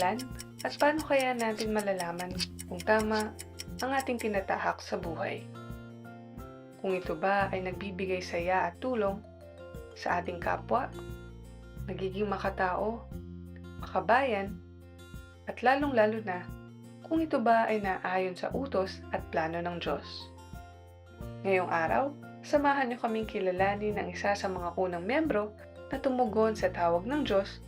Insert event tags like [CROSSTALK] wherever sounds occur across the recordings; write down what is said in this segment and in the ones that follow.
kailan at paano kaya natin malalaman kung tama ang ating tinatahak sa buhay? Kung ito ba ay nagbibigay saya at tulong sa ating kapwa, nagiging makatao, makabayan, at lalong-lalo na kung ito ba ay naayon sa utos at plano ng Diyos. Ngayong araw, samahan niyo kaming kilalanin ang isa sa mga unang membro na tumugon sa tawag ng Diyos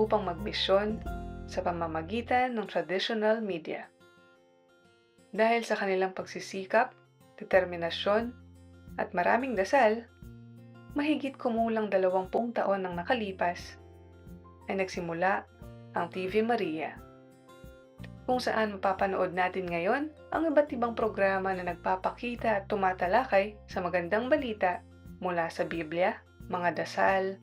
upang magmisyon sa pamamagitan ng traditional media. Dahil sa kanilang pagsisikap, determinasyon, at maraming dasal, mahigit kumulang dalawampung taon nang nakalipas, ay nagsimula ang TV Maria. Kung saan mapapanood natin ngayon ang iba't ibang programa na nagpapakita at tumatalakay sa magandang balita mula sa Biblia, mga dasal,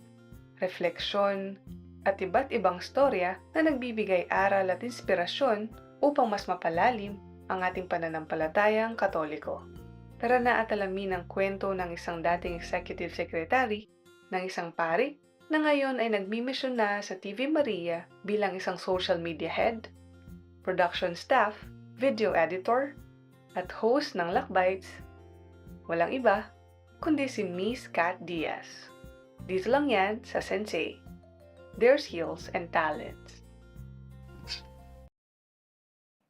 refleksyon, at iba't ibang storya na nagbibigay aral at inspirasyon upang mas mapalalim ang ating pananampalatayang katoliko. Tara na at alamin ang kwento ng isang dating executive secretary ng isang pari na ngayon ay nagmimisyon na sa TV Maria bilang isang social media head, production staff, video editor, at host ng Lakbites. Walang iba, kundi si Miss Kat Diaz. Dito lang yan sa Sensei. Their skills and talents.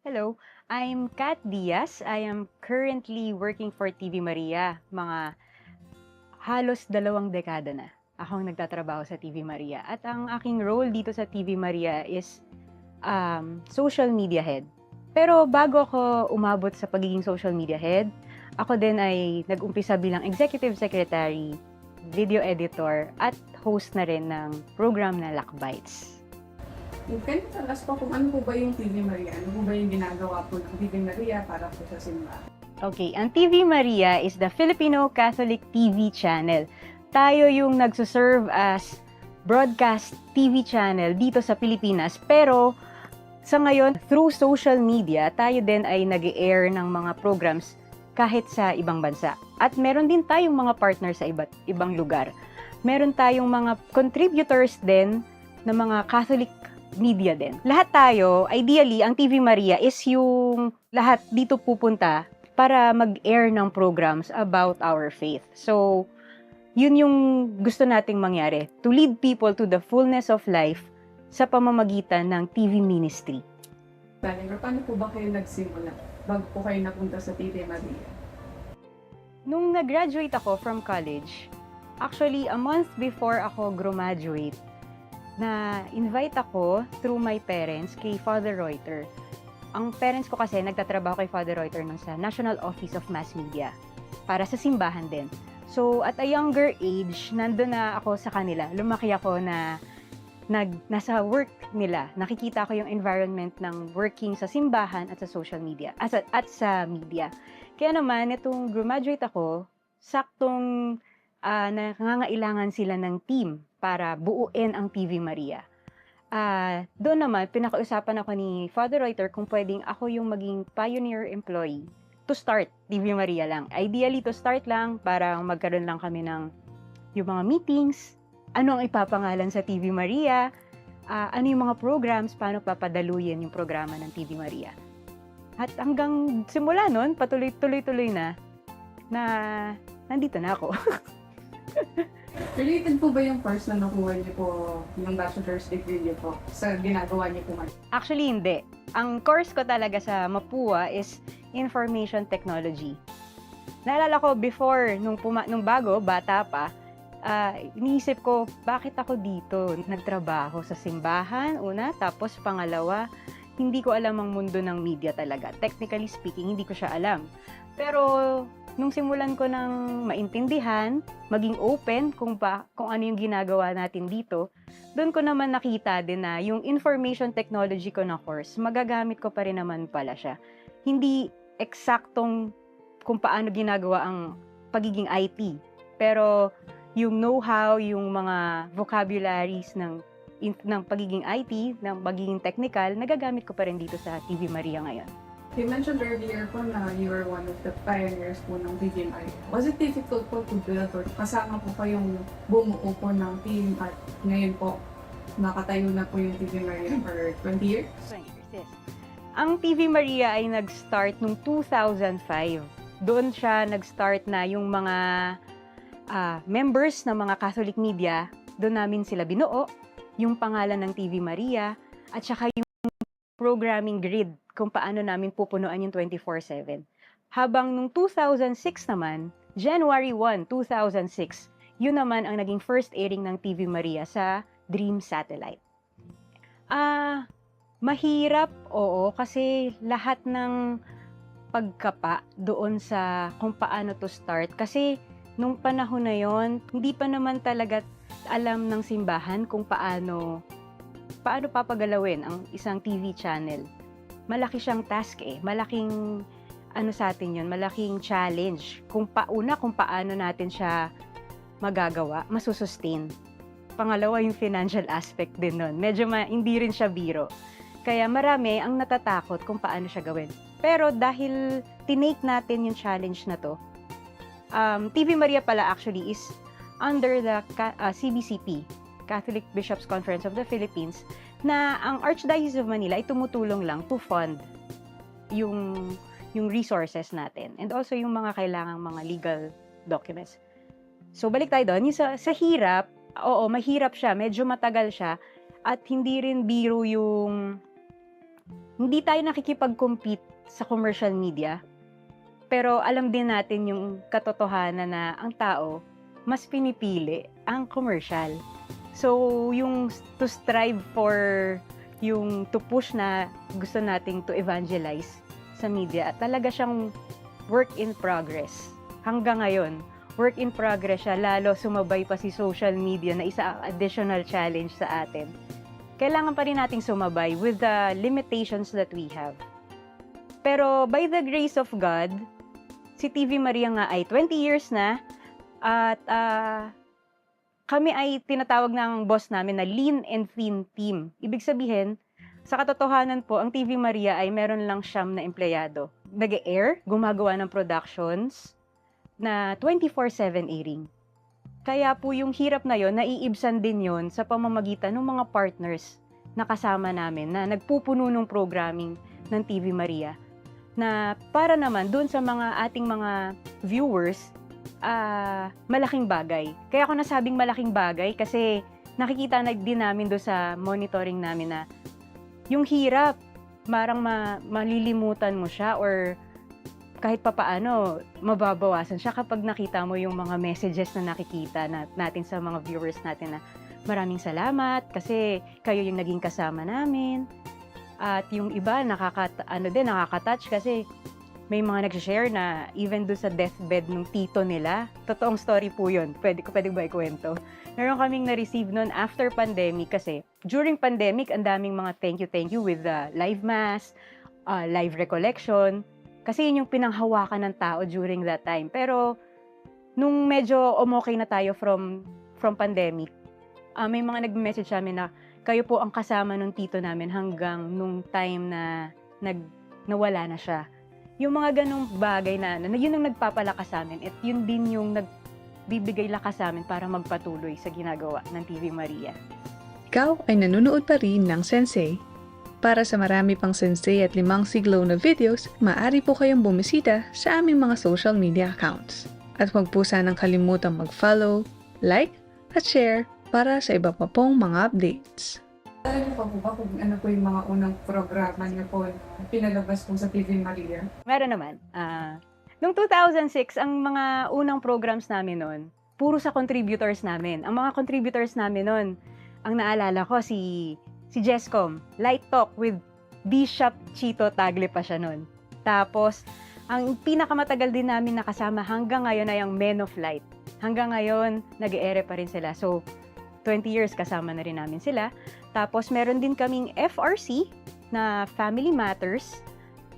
Hello, I'm Kat Diaz. I am currently working for TV Maria. Mga halos dalawang dekada na ako ang nagtatrabaho sa TV Maria. At ang aking role dito sa TV Maria is um, social media head. Pero bago ako umabot sa pagiging social media head, ako din ay nag-umpisa bilang executive secretary, video editor, at host na rin ng program na Lakbites. Can you tell us po kung ano po ba yung TV Maria? Ano po ba yung ginagawa po ng TV Maria para po sa simbahan? Okay, ang TV Maria is the Filipino Catholic TV channel. Tayo yung nagsuserve as broadcast TV channel dito sa Pilipinas. Pero sa ngayon, through social media, tayo din ay nag air ng mga programs kahit sa ibang bansa. At meron din tayong mga partners sa iba't ibang lugar. Meron tayong mga contributors din na mga Catholic media din. Lahat tayo, ideally, ang TV Maria is yung lahat dito pupunta para mag-air ng programs about our faith. So, yun yung gusto nating mangyari. To lead people to the fullness of life sa pamamagitan ng TV ministry. Daniel, paano po ba kayo nagsimula bago po kayo napunta sa TV Maria? Nung nag-graduate ako from college, actually, a month before ako graduate, na invite ako through my parents kay Father Reuter. Ang parents ko kasi nagtatrabaho kay Father Reuter nun sa National Office of Mass Media para sa simbahan din. So at a younger age, nandun na ako sa kanila. Lumaki ako na nag, nasa work nila. Nakikita ko yung environment ng working sa simbahan at sa social media, at, at sa media. Kaya naman, itong graduate ako, saktong ah, nangangailangan sila ng team para buuin ang TV Maria. Ah, doon naman, pinakausapan ako ni Father Reuter kung pwedeng ako yung maging pioneer employee to start TV Maria lang. Ideally, to start lang para magkaroon lang kami ng yung mga meetings, ano ang ipapangalan sa TV Maria, ah, ano yung mga programs, paano papadaluyin yung programa ng TV Maria. At hanggang simula nun, patuloy-tuloy-tuloy na, na nandito na ako. [LAUGHS] Related po ba yung first na nakuha niyo po yung bachelor's degree niyo po sa ginagawa niyo po ngayon? Actually, hindi. Ang course ko talaga sa Mapua is Information Technology. Naalala ko before, nung, puma- nung bago, bata pa, ah, iniisip ko, bakit ako dito? Nagtrabaho sa simbahan, una, tapos pangalawa, hindi ko alam ang mundo ng media talaga. Technically speaking, hindi ko siya alam. Pero nung simulan ko ng maintindihan, maging open kung pa kung ano yung ginagawa natin dito, doon ko naman nakita din na yung information technology ko na course, magagamit ko pa rin naman pala siya. Hindi eksaktong kung paano ginagawa ang pagiging IT. Pero yung know-how, yung mga vocabularies ng in- ng pagiging IT, ng pagiging technical, nagagamit ko pa rin dito sa TV Maria ngayon. You mentioned earlier po na you were one of the pioneers po ng Maria. Was it difficult po to build or kasama po kayong bumuo po ng team at ngayon po nakatayo na po yung TV Maria for 20 years. 20 years, yes. Ang TV Maria ay nag-start noong 2005. Doon siya nag-start na yung mga ah, members ng mga Catholic media, doon namin sila binuo, yung pangalan ng TV Maria, at saka yung programming grid kung paano namin pupunuan yung 24-7. Habang nung 2006 naman, January 1, 2006, yun naman ang naging first airing ng TV Maria sa Dream Satellite. Ah, mahirap, oo, kasi lahat ng pagkapa doon sa kung paano to start. Kasi nung panahon na yon, hindi pa naman talaga alam ng simbahan kung paano paano papagalawin ang isang TV channel. Malaki siyang task eh. Malaking ano sa atin yun, malaking challenge. Kung pauna, kung paano natin siya magagawa, masusustain. Pangalawa, yung financial aspect din nun. Medyo ma- hindi rin siya biro. Kaya marami ang natatakot kung paano siya gawin. Pero dahil tinake natin yung challenge na to, um, TV Maria pala actually is under the uh, CBCP, Catholic Bishops Conference of the Philippines, na ang Archdiocese of Manila ay tumutulong lang to fund yung yung resources natin and also yung mga kailangang mga legal documents. So balik tayo doon, yung sa, sa hirap, oo, mahirap siya, medyo matagal siya at hindi rin biro yung hindi tayo nakikipag-compete sa commercial media. Pero alam din natin yung katotohanan na ang tao mas pinipili ang commercial. So, yung to strive for yung to push na gusto nating to evangelize sa media, talaga siyang work in progress. Hanggang ngayon, work in progress siya, lalo sumabay pa si social media na isa additional challenge sa atin. Kailangan pa rin nating sumabay with the limitations that we have. Pero by the grace of God, si TV Maria nga ay 20 years na at ah, kami ay tinatawag ng boss namin na lean and thin team. Ibig sabihin, sa katotohanan po, ang TV Maria ay meron lang siyam na empleyado. Nag-air, gumagawa ng productions na 24-7 airing. Kaya po yung hirap na yon, naiibsan din yon sa pamamagitan ng mga partners na kasama namin na nagpupuno ng programming ng TV Maria na para naman dun sa mga ating mga viewers ah, malaking bagay. Kaya ako nasabing malaking bagay kasi nakikita na din namin do sa monitoring namin na yung hirap, marang ma- malilimutan mo siya or kahit papaano, mababawasan siya kapag nakita mo yung mga messages na nakikita na, natin sa mga viewers natin na maraming salamat kasi kayo yung naging kasama namin. At yung iba, nakaka, ano din, nakaka-touch kasi may mga nag-share na even do sa deathbed ng tito nila. Totoong story po yun. Pwede ko pwede ba ikwento? Meron kaming na-receive noon after pandemic kasi during pandemic, ang daming mga thank you, thank you with the live mass, uh, live recollection. Kasi yun yung pinanghawakan ng tao during that time. Pero nung medyo umokay na tayo from from pandemic, ah, may mga nag-message sa amin na kayo po ang kasama nung tito namin hanggang nung time na nag nawala na siya. Yung mga ganong bagay na, na yun ang nagpapalakas sa amin at yun din yung nagbibigay lakas sa amin para magpatuloy sa ginagawa ng TV Maria. Ikaw ay nanonood pa rin ng Sensei. Para sa marami pang Sensei at limang siglo na videos, maaari po kayong bumisita sa aming mga social media accounts. At huwag po sanang kalimutang mag-follow, like, at share para sa iba pa pong mga updates. Alam niyo pa po ba kung ano po yung mga unang programa niyo po na pinalabas po sa TV Maria? Meron naman. Ah, noong 2006, ang mga unang programs namin noon, puro sa contributors namin. Ang mga contributors namin noon, ang naalala ko si si Jescom, Light Talk with Bishop Chito Tagle pa siya noon. Tapos, ang pinakamatagal din namin nakasama hanggang ngayon ay ang Men of Light. Hanggang ngayon, nag-ere pa rin sila. So, 20 years kasama na rin namin sila. Tapos, meron din kaming FRC na Family Matters.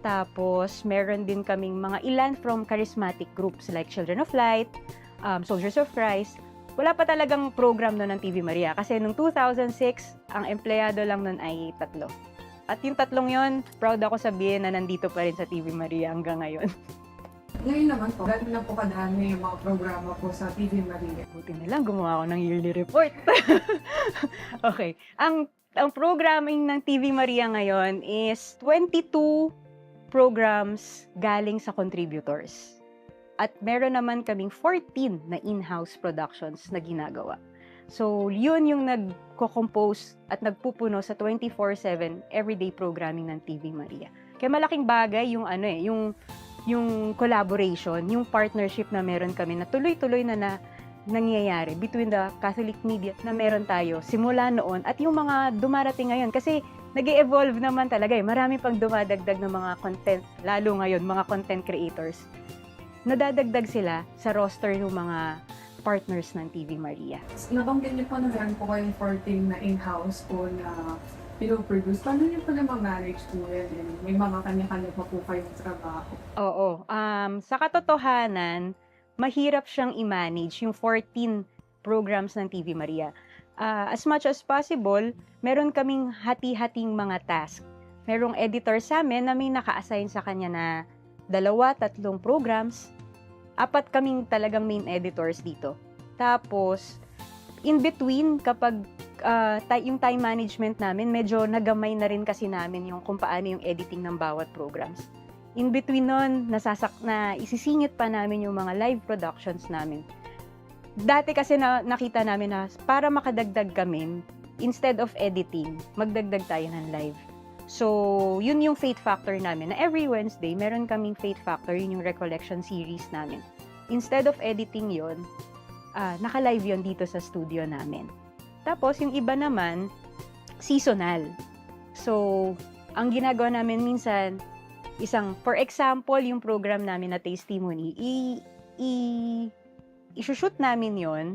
Tapos, meron din kaming mga ilan from charismatic groups like Children of Light, um, Soldiers of Christ. Wala pa talagang program noon ng TV Maria kasi nung 2006, ang empleyado lang noon ay tatlo. At yung tatlong yon, proud ako sabihin na nandito pa rin sa TV Maria hanggang ngayon. [LAUGHS] Ngayon naman po, gano'n na po kadami yung mga programa po sa TV Maria. Buti na lang, gumawa ako ng yearly report. [LAUGHS] okay. Ang, ang programming ng TV Maria ngayon is 22 programs galing sa contributors. At meron naman kaming 14 na in-house productions na ginagawa. So, yun yung nagko-compose at nagpupuno sa 24/7 everyday programming ng TV Maria. Kaya malaking bagay yung ano eh, yung yung collaboration, yung partnership na meron kami na tuloy-tuloy na na nangyayari between the Catholic media na meron tayo simula noon at yung mga dumarating ngayon kasi nag evolve naman talaga eh. Marami pang dumadagdag ng mga content, lalo ngayon, mga content creators. Nadadagdag sila sa roster ng mga partners ng TV Maria. Nabanggit niyo po na meron po kayong 14 na in-house po na pinoproduce. Paano niyo po na manage po yan? And May mga kanya-kanya pa po kayong trabaho. Oo. Um, sa katotohanan, mahirap siyang i-manage yung 14 programs ng TV Maria. Ah, as much as possible, meron kaming hati-hating mga task. Merong editor sa amin na may naka-assign sa kanya na dalawa, tatlong programs. Apat kaming talagang main editors dito. Tapos, in between, kapag ti- yung time management namin, medyo nagamay na rin kasi namin yung kung paano yung editing ng bawat programs in between nun, nasasak na isisingit pa namin yung mga live productions namin. Dati kasi na, nakita namin na para makadagdag kami, instead of editing, magdagdag tayo ng live. So, yun yung Fate Factor namin. Na every Wednesday, meron kaming Fate Factor, yun yung recollection series namin. Instead of editing yon ah naka-live yon dito sa studio namin. Tapos, yung iba naman, seasonal. So, ang ginagawa namin minsan, isang, for example, yung program namin na Testimony, i, i, isushoot namin yon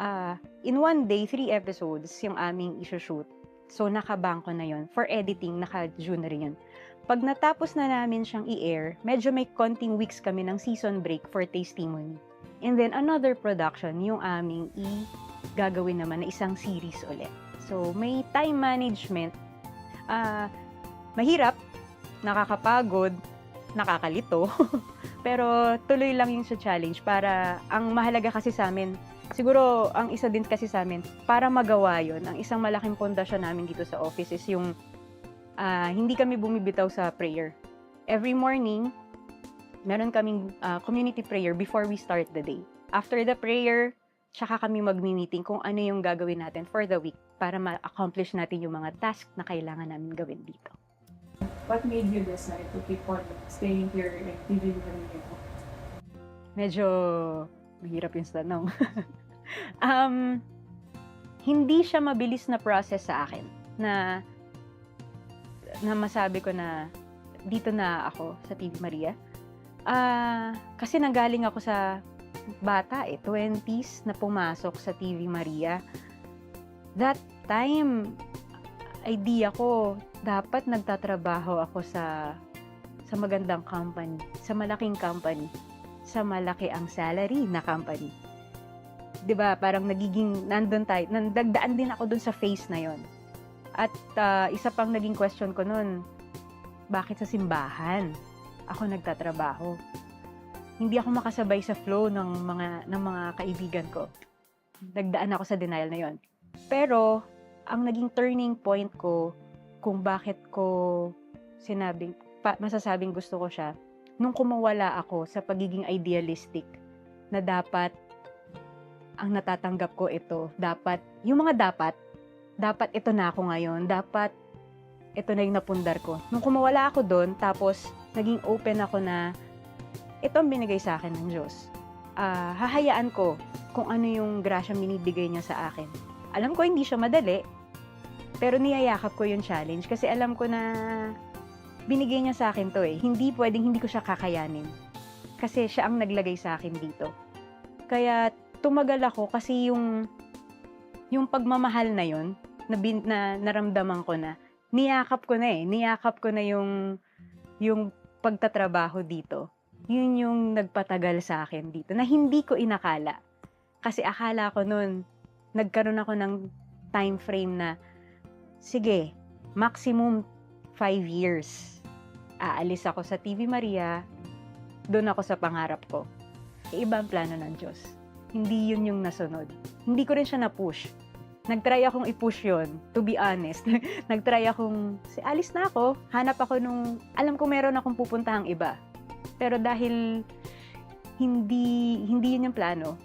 ah in one day, three episodes yung aming isushoot. So, nakabangko na yon For editing, naka-June na rin yun. Pag natapos na namin siyang i-air, medyo may konting weeks kami ng season break for Testimony. And then, another production, yung aming i-gagawin naman na isang series ulit. So, may time management. ah mahirap, nakakapagod, nakakalito. [LAUGHS] Pero tuloy lang yung sa challenge para ang mahalaga kasi sa amin, siguro ang isa din kasi sa amin, para magawa yon ang isang malaking pundasyon namin dito sa office is yung ah, hindi kami bumibitaw sa prayer. Every morning, meron kaming ah, community prayer before we start the day. After the prayer, tsaka kami magmi-meeting kung ano yung gagawin natin for the week para ma-accomplish natin yung mga task na kailangan namin gawin dito. What made you decide to keep on staying here in TV po? Medyo mahirap yung tanong. [LAUGHS] um, hindi siya mabilis na process sa akin na na masabi ko na dito na ako sa TV Maria. Ah, kasi nanggaling ako sa bata eh, 20s na pumasok sa TV Maria. That time, idea ko, dapat nagtatrabaho ako sa sa magandang company, sa malaking company, sa malaki ang salary na company. 'Di ba? Parang nagiging nandun tayo, nandagdaan din ako dun sa phase na 'yon. At ah, isa pang naging question ko noon, bakit sa simbahan ako nagtatrabaho? Hindi ako makasabay sa flow ng mga ng mga kaibigan ko. Nagdaan ako sa denial na 'yon. Pero ang naging turning point ko kung bakit ko sinabing pa, masasabing gusto ko siya nung kumawala ako sa pagiging idealistic na dapat ang natatanggap ko ito, dapat, yung mga dapat, dapat ito na ako ngayon, dapat ito na yung napundar ko. Nung kumawala ako doon, tapos naging open ako na ito ang binigay sa akin ng Diyos. Ah, hahayaan ko kung ano yung grasyang binibigay niya sa akin. Alam ko hindi siya madali, pero niyayakap ko yung challenge kasi alam ko na binigay niya sa akin to eh. Hindi pwedeng hindi ko siya kakayanin. Kasi siya ang naglagay sa akin dito. Kaya tumagal ako kasi yung yung pagmamahal na yon na, bin, na naramdaman ko na niyakap ko na eh. Niyakap ko na yung yung pagtatrabaho dito. Yun yung nagpatagal sa akin dito na hindi ko inakala. Kasi akala ko noon nagkaroon ako ng time frame na sige, maximum 5 years. Aalis ako sa TV Maria, doon ako sa pangarap ko. E, iba plano ng Diyos. Hindi yun yung nasunod. Hindi ko rin siya na-push. Nagtry akong i-push yun, to be honest. [LAUGHS] Nagtry akong, si alis na ako, hanap ako nung, alam ko meron akong pupuntahang iba. Pero dahil hindi, hindi yun yung plano,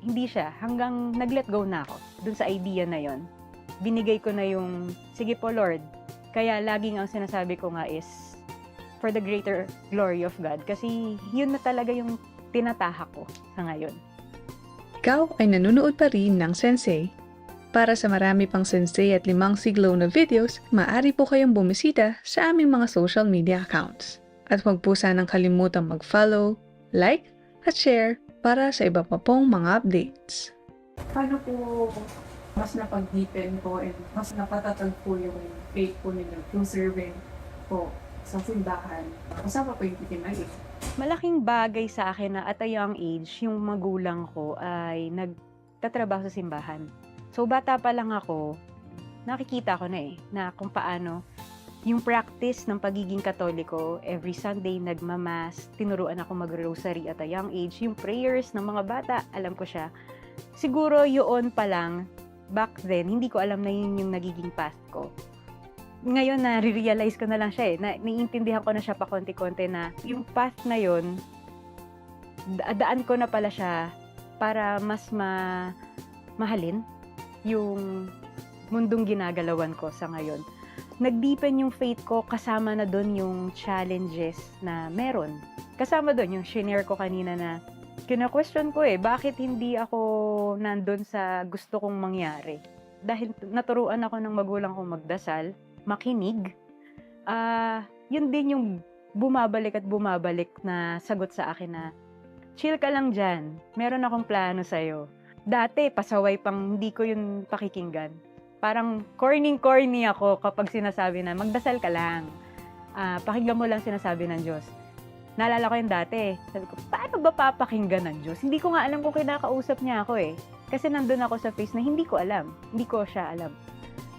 hindi siya. Hanggang nag-let go na ako dun sa idea na yon. Binigay ko na yung, sige po Lord. Kaya laging ang sinasabi ko nga is, for the greater glory of God. Kasi yun na talaga yung tinatahak ko sa ngayon. Ikaw ay nanonood pa rin ng Sensei. Para sa marami pang Sensei at limang siglo na videos, maaari po kayong bumisita sa aming mga social media accounts. At huwag po sanang kalimutang mag-follow, like, at share para sa iba pa pong mga updates. Paano po mas napag-deepen po and mas napatatag po yung faith po nila through serving po sa simbahan? Kasama po yung titimay. Malaking bagay sa akin na at a young age, yung magulang ko ay nagtatrabaho sa simbahan. So, bata pa lang ako, nakikita ko na eh, na kung paano yung practice ng pagiging katoliko, every Sunday nagmamas, tinuruan ako mag-rosary at a young age, yung prayers ng mga bata, alam ko siya. Siguro yun pa lang, back then, hindi ko alam na yun yung nagiging path ko. Ngayon na realize ko na lang siya eh, na naiintindihan ko na siya pa konti-konti na yung path na yun, da- daan ko na pala siya para mas ma mahalin yung mundong ginagalawan ko sa ngayon. Nag-deepen yung faith ko kasama na doon yung challenges na meron. Kasama doon yung shinare ko kanina na kina-question ko eh, bakit hindi ako nandun sa gusto kong mangyari? Dahil naturuan ako ng magulang kong magdasal, makinig, ah yun din yung bumabalik at bumabalik na sagot sa akin na, chill ka lang dyan, meron akong plano sa'yo. Dati, pasaway pang hindi ko yun pakikinggan. Parang corny-corny ako kapag sinasabi na, magdasal ka lang. Ah, pakinggan mo lang sinasabi ng Diyos. Naalala ko yung dati, sabi ko, paano ba papakinggan ng Diyos? Hindi ko nga alam kung kinakausap niya ako eh. Kasi nandun ako sa face na hindi ko alam. Hindi ko siya alam.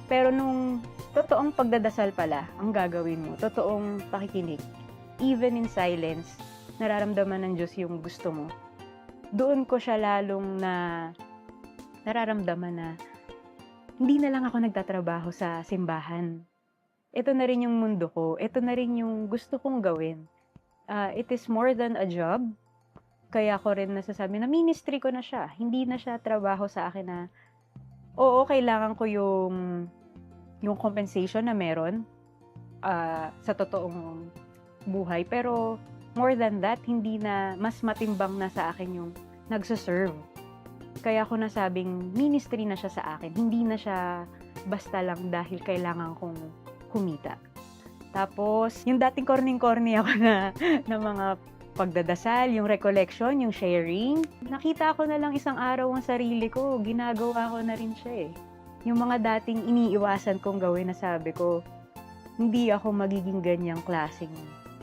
Pero nung totoong pagdadasal pala ang gagawin mo, totoong pakikinig, even in silence, nararamdaman ng Diyos yung gusto mo. Doon ko siya lalong na nararamdaman na hindi na lang ako nagtatrabaho sa simbahan. Ito na rin yung mundo ko. Ito na rin yung gusto kong gawin. Ah, it is more than a job. Kaya ko rin nasasabi na ministry ko na siya. Hindi na siya trabaho sa akin na oo, kailangan ko yung yung compensation na meron ah, sa totoong buhay. Pero more than that, hindi na mas matimbang na sa akin yung nagsaserve. Kaya ako nasabing ministry na siya sa akin. Hindi na siya basta lang dahil kailangan kong kumita. Tapos, yung dating corning-corny ako na, [LAUGHS] na mga pagdadasal, yung recollection, yung sharing, nakita ko na lang isang araw ang sarili ko, ginagawa ko na rin siya eh. Yung mga dating iniiwasan kong gawin na sabi ko, hindi ako magiging ganyang klaseng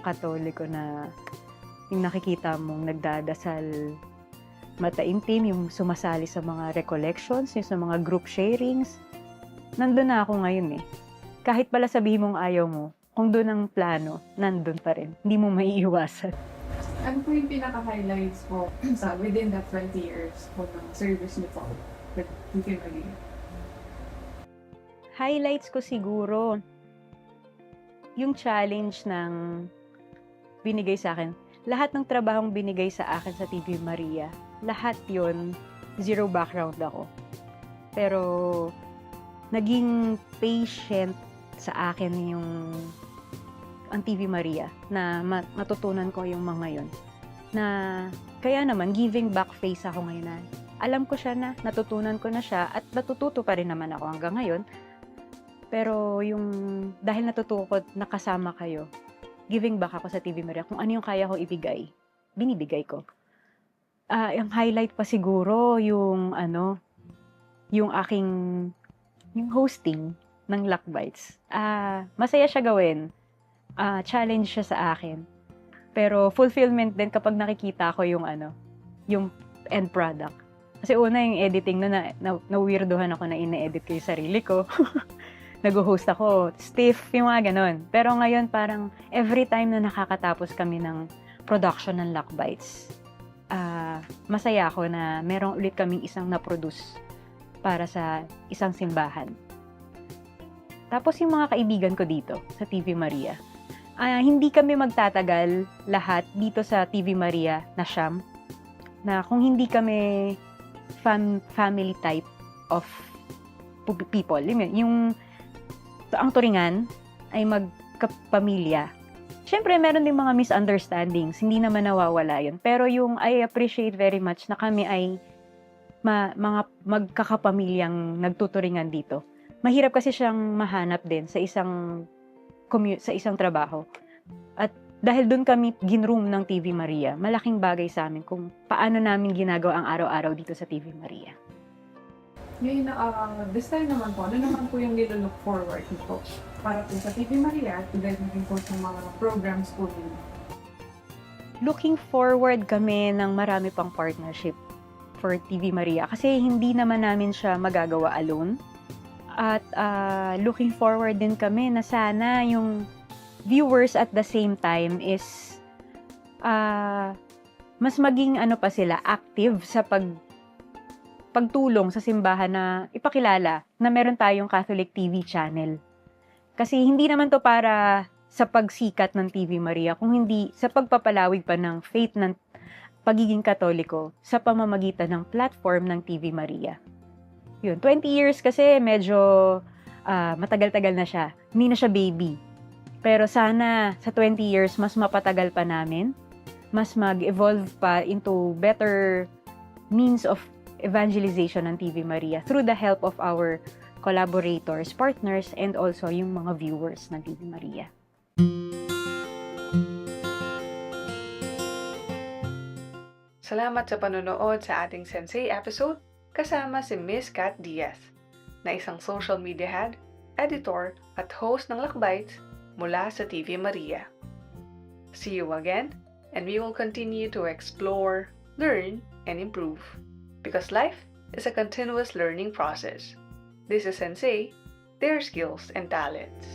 katoliko na yung nakikita mong nagdadasal mataimtim, yung sumasali sa mga recollections, yung sa mga group sharings. Nandun na ako ngayon eh. Kahit pala sabihin mong ayaw mo, kung doon ang plano, nandun pa rin. Hindi mo maiiwasan. Ano po yung pinaka-highlights po [CLEARS THROAT] sa within that 20 years po ng service niyo po with titimay? highlights ko siguro yung challenge ng binigay sa akin. Lahat ng trabahong binigay sa akin sa TV Maria, lahat yon zero background ako. Pero naging patient sa akin yung ang TV Maria na ma- matutunan ko yung mga yon na kaya naman giving back face ako ngayon na alam ko siya na natutunan ko na siya at natututo pa rin naman ako hanggang ngayon. Pero yung, dahil natutukot, nakasama kayo, giving back ako sa TV Maria, kung ano yung kaya ko ibigay, binibigay ko. Ah, yung highlight pa siguro, yung ano, yung aking, yung hosting ng Luck Bites. Ah, masaya siya gawin. Ah, challenge siya sa akin. Pero fulfillment din kapag nakikita ko yung ano, yung end product. Kasi una yung editing no, na, na, na weirdohan ako na ine-edit ko yung sarili ko. [LAUGHS] nag-host ako, stiff, yung mga ganon. Pero ngayon parang every time na nakakatapos kami ng production ng Lakbites. Ah, masaya ako na meron ulit kaming isang na-produce para sa isang simbahan. Tapos yung mga kaibigan ko dito sa TV Maria. Ah, hindi kami magtatagal lahat dito sa TV Maria na siyam na kung hindi kami fam- family type of people. Yung ang turingan ay magkapamilya. Siyempre, meron din mga misunderstandings. Hindi naman nawawala yun. Pero yung I appreciate very much na kami ay ma- mga magkakapamilyang nagtuturingan dito. Mahirap kasi siyang mahanap din sa isang commu- sa isang trabaho. At dahil doon kami ginroom ng TV Maria, malaking bagay sa amin kung paano namin ginagawa ang araw-araw dito sa TV Maria. Ngayon, uh, this time naman po, ano naman po yung nilolook forward ni po para po sa TV Maria at dahil naging po sa mga programs po ninyo? looking forward kami ng marami pang partnership for TV Maria kasi hindi naman namin siya magagawa alone. At ah, looking forward din kami na sana yung viewers at the same time is ah, mas maging ano pa sila active sa pag pagtulong sa simbahan na ipakilala na meron tayong Catholic TV channel. Kasi hindi naman to para sa pagsikat ng TV Maria, kung hindi sa pagpapalawig pa ng faith ng pagiging katoliko sa pamamagitan ng platform ng TV Maria. Yun, 20 years kasi medyo ah, matagal-tagal na siya. Hindi na siya baby. Pero sana sa 20 years, mas mapatagal pa namin. Mas mag-evolve pa into better means of evangelization ng TV Maria through the help of our collaborators, partners, and also yung mga viewers ng TV Maria. Salamat sa panonood sa ating Sensei episode kasama si Miss Kat Diaz, na isang social media head, editor at host ng Lakbites mula sa TV Maria. See you again, and we will continue to explore, learn, and improve. Because life is a continuous learning process. This is Sensei, their skills and talents.